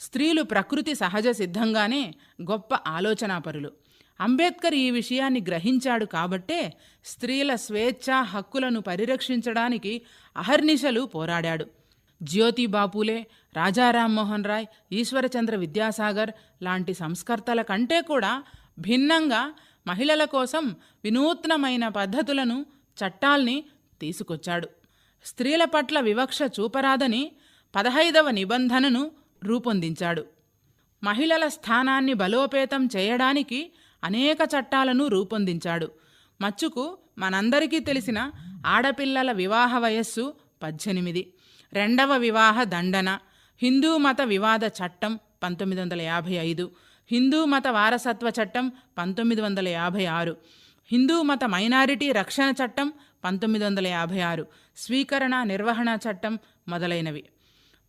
స్త్రీలు ప్రకృతి సహజ సిద్ధంగానే గొప్ప ఆలోచనాపరులు. అంబేద్కర్ ఈ విషయాన్ని గ్రహించాడు కాబట్టే స్త్రీల స్వేచ్ఛ హక్కులను పరిరక్షించడానికి అహర్నిశలు పోరాడాడు. జ్యోతి బాపులే రాజారాం మోహన్ రాయ్ ఈశ్వరచంద్ర విద్యాసాగర్ లాంటి సంస్కర్తల కంటే కూడా భిన్నంగా మహిళల కోసం వినూత్నమైన పద్ధతులను చట్టాల్ని తీసుకొచ్చాడు. స్త్రీల పట్ల వివక్ష చూపరాదని పదహైదవ నిబంధనను రూపొందించాడు. మహిళల స్థానాన్ని బలోపేతం చేయడానికి అనేక చట్టాలను రూపొందించాడు. మచ్చుకు మనందరికీ తెలిసిన ఆడపిల్లల వివాహ వయస్సు పద్దెనిమిది. రెండవ వివాహ దండన. హిందూ మత వివాద చట్టం పంతొమ్మిది వందల యాభై ఐదు. హిందూ మత వారసత్వ చట్టం పంతొమ్మిది వందల యాభై ఆరు. హిందూ మత మైనారిటీ రక్షణ చట్టం పంతొమ్మిది వందల యాభై ఆరు. స్వీకరణ నిర్వహణ చట్టం మొదలైనవి.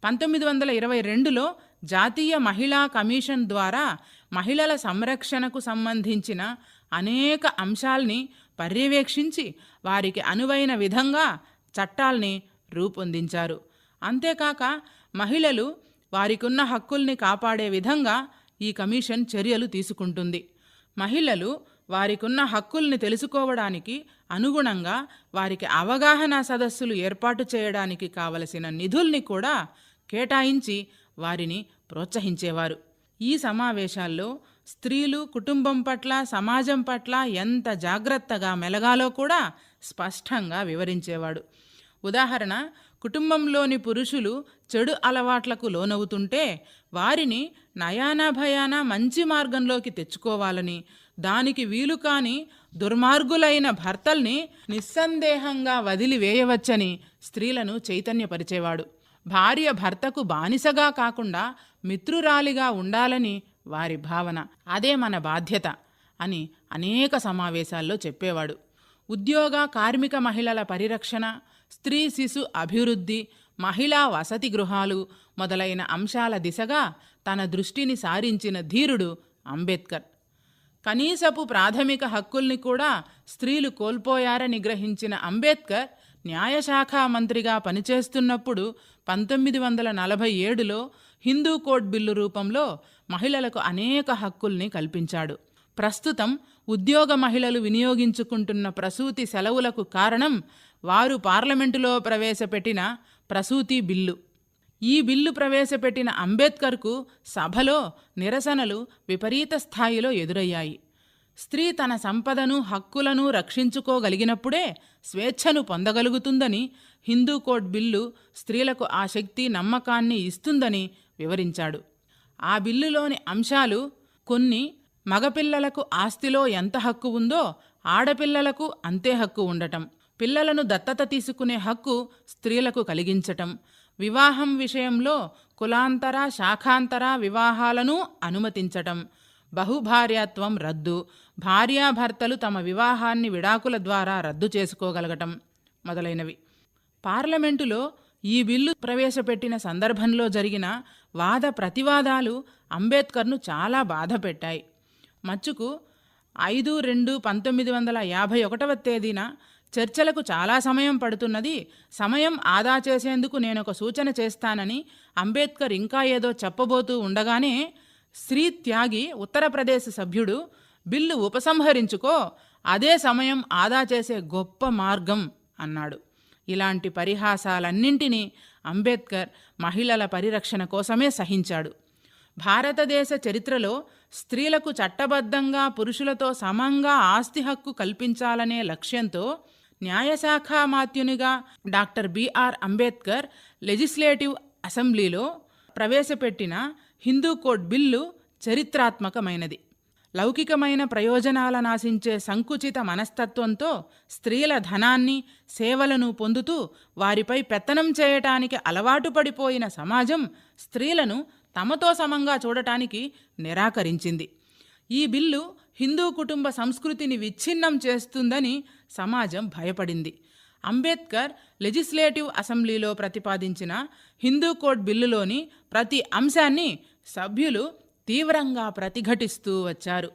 పంతొమ్మిది వందల ఇరవై రెండులో జాతీయ మహిళా కమిషన్ ద్వారా మహిళల సంరక్షణకు సంబంధించిన అనేక అంశాల్ని పర్యవేక్షించి వారికి అనువైన విధంగా చట్టాల్ని రూపొందించారు. అంతేకాక మహిళలు వారికున్న హక్కుల్ని కాపాడే విధంగా ఈ కమిషన్ చర్యలు తీసుకుంటుంది. మహిళలు వారికున్న హక్కుల్ని తెలుసుకోవడానికి అనుగుణంగా వారికి అవగాహన సదస్సులు ఏర్పాటు చేయడానికి కావలసిన నిధుల్ని కూడా కేటాయించి వారిని ప్రోత్సహించేవారు. ఈ సమావేశాల్లో స్త్రీలు కుటుంబం పట్ల సమాజం పట్ల ఎంత జాగ్రత్తగా మెలగాలో కూడా స్పష్టంగా వివరించేవాడు. ఉదాహరణ కుటుంబంలోని పురుషులు చెడు అలవాట్లకు లోనవుతుంటే వారిని నయానా భయాన మంచి మార్గంలోకి తెచ్చుకోవాలని దానికి వీలు కాని దుర్మార్గులైన భర్తల్ని నిస్సందేహంగా వదిలివేయవచ్చని స్త్రీలను చైతన్యపరిచేవాడు. భార్య భర్తకు బానిసగా కాకుండా మిత్రురాలిగా ఉండాలని వారి భావన. అదే మన బాధ్యత అని అనేక సమావేశాల్లో చెప్పేవాడు. ఉద్యోగ కార్మిక మహిళల పరిరక్షణ స్త్రీ శిశు అభివృద్ధి మహిళా వసతి గృహాలు మొదలైన అంశాల దిశగా తన దృష్టిని సారించిన ధీరుడు అంబేద్కర్. కనీసపు ప్రాథమిక హక్కుల్ని కూడా స్త్రీలు కోల్పోయారని గ్రహించిన అంబేద్కర్ న్యాయశాఖ మంత్రిగా పనిచేస్తున్నప్పుడు పంతొమ్మిది వందల నలభై ఏడులో హిందూ కోడ్ బిల్లు రూపంలో మహిళలకు అనేక హక్కుల్ని కల్పించాడు. ప్రస్తుతం ఉద్యోగ మహిళలు వినియోగించుకుంటున్న ప్రసూతి సెలవులకు కారణం వారు పార్లమెంటులో ప్రవేశపెట్టిన ప్రసూతి బిల్లు. ఈ బిల్లు ప్రవేశపెట్టిన అంబేద్కర్కు సభలో నిరసనలు విపరీత స్థాయిలో ఎదురయ్యాయి. స్త్రీ తన సంపదను హక్కులను రక్షించుకోగలిగినప్పుడే స్వేచ్ఛను పొందగలుగుతుందని హిందూ కోడ్ బిల్లు స్త్రీలకు ఆ శక్తి నమ్మకాన్ని ఇస్తుందని వివరించాడు. ఆ బిల్లులోని అంశాలు కొన్ని మగపిల్లలకు ఆస్తిలో ఎంత హక్కు ఉందో ఆడపిల్లలకు అంతే హక్కు ఉండటం పిల్లలను దత్తత తీసుకునే హక్కు స్త్రీలకు కలిగించటం వివాహం విషయంలో కులాంతర శాఖాంతర వివాహాలను అనుమతించటం బహుభార్యాత్వం రద్దు. భార్యాభర్తలు తమ వివాహాన్ని విడాకుల ద్వారా రద్దు చేసుకోగలగటం మొదలైనవి. పార్లమెంటులో ఈ బిల్లు ప్రవేశపెట్టిన సందర్భంలో జరిగిన వాద ప్రతివాదాలు అంబేద్కర్ను చాలా బాధ పెట్టాయి. మచ్చుకు ఐదు రెండు పంతొమ్మిది వందల యాభై ఒకటవ తేదీన చర్చలకు చాలా సమయం పడుతున్నది. సమయం ఆదా చేసేందుకు నేను ఒక సూచన చేస్తానని అంబేద్కర్ ఇంకా ఏదో చెప్పబోతూ ఉండగానే శ్రీ త్యాగి ఉత్తరప్రదేశ్ సభ్యుడు బిల్లు ఉపసంహరించుకో అదే సమయం ఆదా చేసే గొప్ప మార్గం అన్నాడు. ఇలాంటి పరిహాసాలన్నింటినీ అంబేద్కర్ మహిళల పరిరక్షణ కోసమే సహించాడు. భారతదేశ చరిత్రలో స్త్రీలకు చట్టబద్ధంగా పురుషులతో సమంగా ఆస్తి హక్కు కల్పించాలనే లక్ష్యంతో న్యాయశాఖ మాత్యునిగా డాక్టర్ బిఆర్ అంబేద్కర్ లెజిస్లేటివ్ అసెంబ్లీలో ప్రవేశపెట్టిన హిందూ కోడ్ బిల్లు చరిత్రాత్మకమైనది. లౌకికమైన ప్రయోజనాలనాశించే సంకుచిత మనస్తత్వంతో స్త్రీల ధనాన్ని సేవలను పొందుతూ వారిపై పెత్తనం చేయటానికి అలవాటు పడిపోయిన సమాజం స్త్రీలను తమతో సమంగా చూడటానికి నిరాకరించింది. ఈ బిల్లు హిందూ కుటుంబ సంస్కృతిని విచ్ఛిన్నం చేస్తుందని సమాజం భయపడింది. అంబేద్కర్ లెజిస్లేటివ్ అసెంబ్లీలో ప్రతిపాదించిన హిందూ కోడ్ బిల్లులోని ప్రతి అంశాన్ని సభ్యులు తీవ్రంగా ప్రతిఘటిస్తూ వచ్చారు.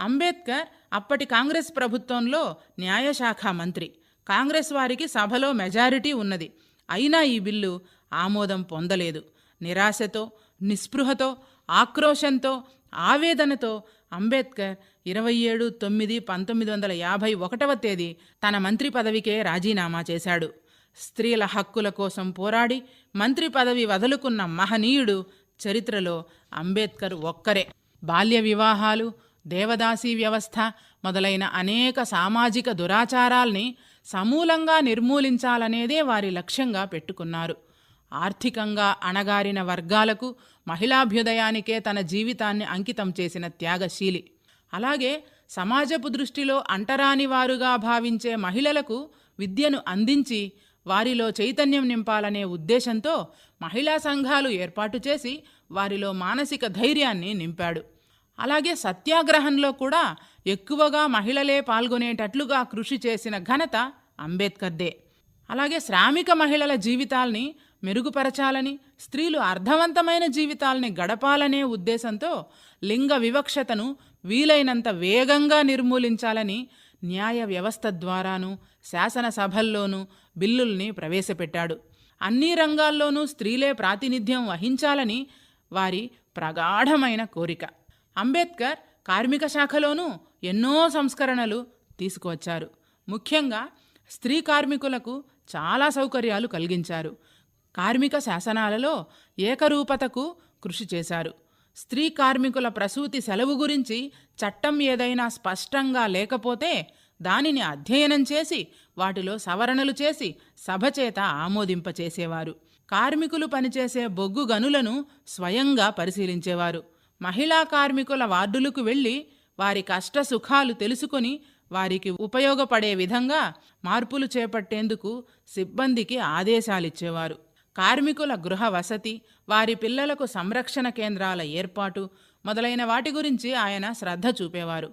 అంబేద్కర్ అప్పటి కాంగ్రెస్ ప్రభుత్వంలో న్యాయశాఖ మంత్రి. కాంగ్రెస్ వారికి సభలో మెజారిటీ ఉన్నది. అయినా ఈ బిల్లు ఆమోదం పొందలేదు. నిరాశతో నిస్పృహతో ఆక్రోశంతో ఆవేదనతో అంబేద్కర్ ఇరవై ఏడు తొమ్మిది పంతొమ్మిది వందల యాభై ఒకటవ తేదీ తన మంత్రి పదవికే రాజీనామా చేశాడు. స్త్రీల హక్కుల కోసం పోరాడి మంత్రి పదవి వదులుకున్న మహనీయుడు చరిత్రలో అంబేద్కర్ ఒక్కరే. బాల్య వివాహాలు దేవదాసీ వ్యవస్థ మొదలైన అనేక సామాజిక దురాచారాల్ని సమూలంగా నిర్మూలించాలనేదే వారి లక్ష్యంగా పెట్టుకున్నారు. ఆర్థికంగా అణగారిన వర్గాలకు మహిళాభ్యుదయానికే తన జీవితాన్ని అంకితం చేసిన త్యాగశీలి. అలాగే సమాజపు దృష్టిలో అంటరాని వారుగా భావించే మహిళలకు విద్యను అందించి వారిలో చైతన్యం నింపాలనే ఉద్దేశంతో మహిళా సంఘాలు ఏర్పాటు చేసి వారిలో మానసిక ధైర్యాన్ని నింపాడు. అలాగే సత్యాగ్రహంలో కూడా ఎక్కువగా మహిళలే పాల్గొనేటట్లుగా కృషి చేసిన ఘనత అంబేద్కర్దే. అలాగే శ్రామిక మహిళల జీవితాల్ని మెరుగుపరచాలని స్త్రీలు అర్థవంతమైన జీవితాల్ని గడపాలనే ఉద్దేశంతో లింగ వివక్షతను వీలైనంత వేగంగా నిర్మూలించాలని న్యాయ వ్యవస్థ ద్వారాను శాసనసభల్లోనూ బిల్లుల్ని ప్రవేశపెట్టాడు. అన్ని రంగాల్లోనూ స్త్రీలే ప్రాతినిధ్యం వహించాలని వారి ప్రగాఢమైన కోరిక. అంబేద్కర్ కార్మిక శాఖలోనూ ఎన్నో సంస్కరణలు తీసుకువచ్చారు. ముఖ్యంగా స్త్రీ కార్మికులకు చాలా సౌకర్యాలు కలిగించారు. కార్మిక శాసనాలలో ఏకరూపతకు కృషి చేశారు. స్త్రీ కార్మికుల ప్రసూతి సెలవు గురించి చట్టం ఏదైనా స్పష్టంగా లేకపోతే దానిని అధ్యయనం చేసి వాటిలో సవరణలు చేసి సభ చేత ఆమోదింపచేసేవారు. కార్మికులు పనిచేసే బొగ్గు గనులను స్వయంగా పరిశీలించేవారు. మహిళా కార్మికుల వార్డులకు వెళ్ళి వారి కష్ట సుఖాలు తెలుసుకొని వారికి ఉపయోగపడే విధంగా మార్పులు చేపట్టేందుకు సిబ్బందికి ఆదేశాలిచ్చేవారు. కార్మికుల గృహ వసతి వారి పిల్లలకు సంరక్షణ కేంద్రాల ఏర్పాటు మొదలైన వాటి గురించి ఆయన శ్రద్ధ చూపేవారు.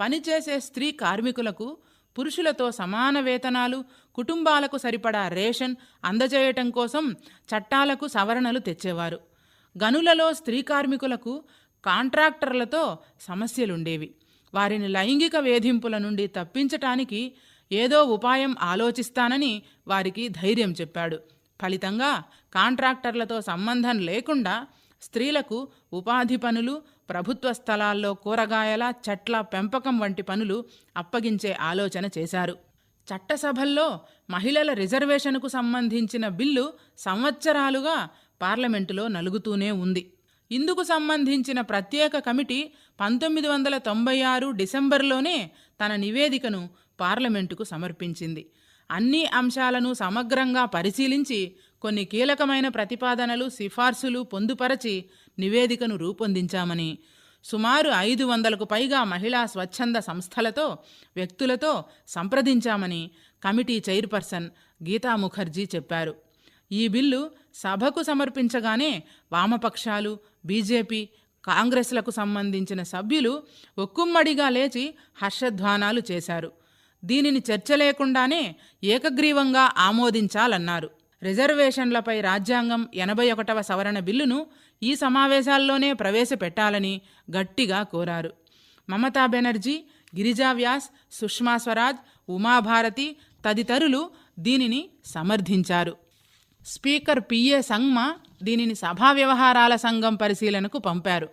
పనిచేసే స్త్రీ కార్మికులకు పురుషులతో సమాన వేతనాలు కుటుంబాలకు సరిపడా రేషన్ అందజేయటం కోసం చట్టాలకు సవరణలు తెచ్చేవారు. గనులలో స్త్రీ కార్మికులకు కాంట్రాక్టర్లతో సమస్యలుండేవి. వారిని లైంగిక వేధింపుల నుండి తప్పించటానికి ఏదో ఉపాయం ఆలోచిస్తానని వారికి ధైర్యం చెప్పాడు. ఫలితంగా కాంట్రాక్టర్లతో సంబంధం లేకుండా స్త్రీలకు ఉపాధి పనులు ప్రభుత్వ స్థలాల్లో కూరగాయల చెట్ల పెంపకం వంటి పనులు అప్పగించే ఆలోచన చేశారు. చట్టసభల్లో మహిళల రిజర్వేషన్కు సంబంధించిన బిల్లు సంవత్సరాలుగా పార్లమెంటులో నలుగుతూనే ఉంది. ఇందుకు సంబంధించిన ప్రత్యేక కమిటీ పంతొమ్మిది వందల తొంభై ఆరు డిసెంబర్లోనే తన నివేదికను పార్లమెంటుకు సమర్పించింది. అన్ని అంశాలను సమగ్రంగా పరిశీలించి కొన్ని కీలకమైన ప్రతిపాదనలు సిఫార్సులు పొందుపరచి నివేదికను రూపొందించామని. సుమారు ఐదు వందలకు పైగా మహిళా స్వచ్ఛంద సంస్థలతో వ్యక్తులతో సంప్రదించామని కమిటీ చైర్పర్సన్ గీతా ముఖర్జీ చెప్పారు. ఈ బిల్లు సభకు సమర్పించగానే వామపక్షాలు బీజేపీ కాంగ్రెస్లకు సంబంధించిన సభ్యులు ఒక్కుమ్మడిగా లేచి హర్షధ్వానాలు చేశారు. దీనిని చర్చ లేకుండానే ఏకగ్రీవంగా ఆమోదించాలన్నారు. రిజర్వేషన్లపై రాజ్యాంగం ఎనభై ఒకటవ సవరణ బిల్లును ఈ సమావేశాల్లోనే ప్రవేశపెట్టాలని గట్టిగా కోరారు. మమతా బెనర్జీ గిరిజా వ్యాస్ సుష్మా స్వరాజ్ ఉమాభారతి తదితరులు దీనిని సమర్థించారు. స్పీకర్ పిఏ సంగ్మ దీనిని సభా వ్యవహారాల సంఘం పరిశీలనకు పంపారు.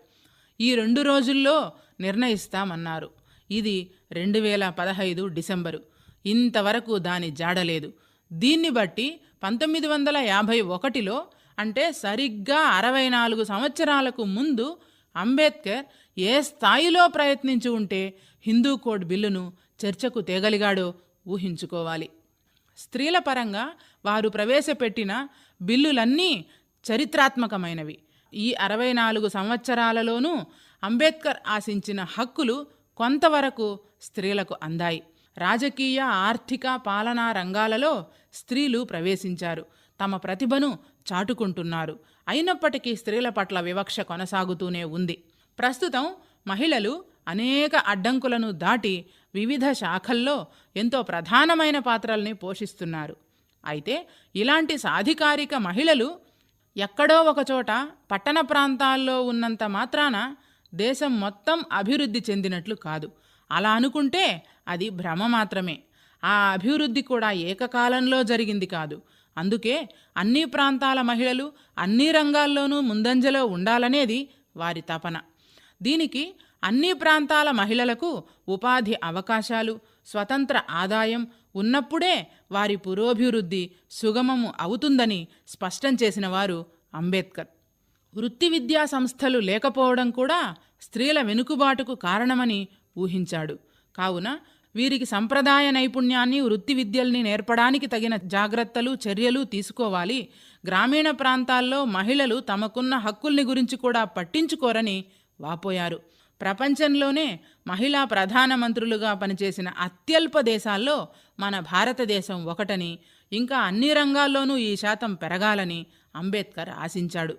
ఈ రెండు రోజుల్లో నిర్ణయిస్తామన్నారు. ఇది రెండు వేల పదహైదు డిసెంబరు. ఇంతవరకు దాని జాడలేదు దీన్ని బట్టి పంతొమ్మిది వందల యాభై ఒకటిలో అంటే సరిగ్గా అరవై నాలుగు సంవత్సరాలకు ముందు అంబేద్కర్ ఏ స్థాయిలో ప్రయత్నించి ఉంటే హిందూ కోడ్ బిల్లును చర్చకు తేగలిగాడో ఊహించుకోవాలి. స్త్రీల పరంగా వారు ప్రవేశపెట్టిన బిల్లులన్నీ చరిత్రాత్మకమైనవి. ఈ అరవై నాలుగు సంవత్సరాలలోనూ అంబేద్కర్ ఆశించిన హక్కులు కొంతవరకు స్త్రీలకు అందాయి. రాజకీయ ఆర్థిక పాలనా రంగాలలో స్త్రీలు ప్రవేశించారు. తమ ప్రతిభను చాటుకుంటున్నారు. అయినప్పటికీ స్త్రీల పట్ల వివక్ష కొనసాగుతూనే ఉంది. ప్రస్తుతం మహిళలు అనేక అడ్డంకులను దాటి వివిధ శాఖల్లో ఎంతో ప్రధానమైన పాత్రల్ని పోషిస్తున్నారు. అయితే ఇలాంటి సాధికారిక మహిళలు ఎక్కడో ఒకచోట పట్టణ ప్రాంతాల్లో ఉన్నంత మాత్రాన దేశం మొత్తం అభివృద్ధి చెందినట్లు కాదు. అలా అనుకుంటే అది భ్రమ మాత్రమే. ఆ అభివృద్ధి కూడా ఏకకాలంలో జరిగింది కాదు. అందుకే అన్ని ప్రాంతాల మహిళలు అన్ని రంగాల్లోనూ ముందంజలో ఉండాలనేది వారి తపన. దీనికి అన్ని ప్రాంతాల మహిళలకు ఉపాధి అవకాశాలు స్వతంత్ర ఆదాయం ఉన్నప్పుడే వారి పురోభివృద్ధి సుగమము అవుతుందని స్పష్టం చేసిన వారు అంబేద్కర్. వృత్తి విద్యా సంస్థలు లేకపోవడం కూడా స్త్రీల వెనుకుబాటుకు కారణమని ఊహించాడు. కావున వీరికి సంప్రదాయ నైపుణ్యాన్ని వృత్తి విద్యల్ని నేర్పడానికి తగిన జాగ్రత్తలు చర్యలు తీసుకోవాలి. గ్రామీణ ప్రాంతాల్లో మహిళలు తమకున్న హక్కుల్ని గురించి కూడా పట్టించుకోరని వాపోయారు. ప్రపంచంలోనే మహిళా ప్రధానమంత్రులుగా పనిచేసిన అత్యల్ప దేశాల్లో మన భారతదేశం ఒకటని ఇంకా అన్ని రంగాల్లోనూ ఈ శాతం పెరగాలని అంబేద్కర్ ఆశించాడు.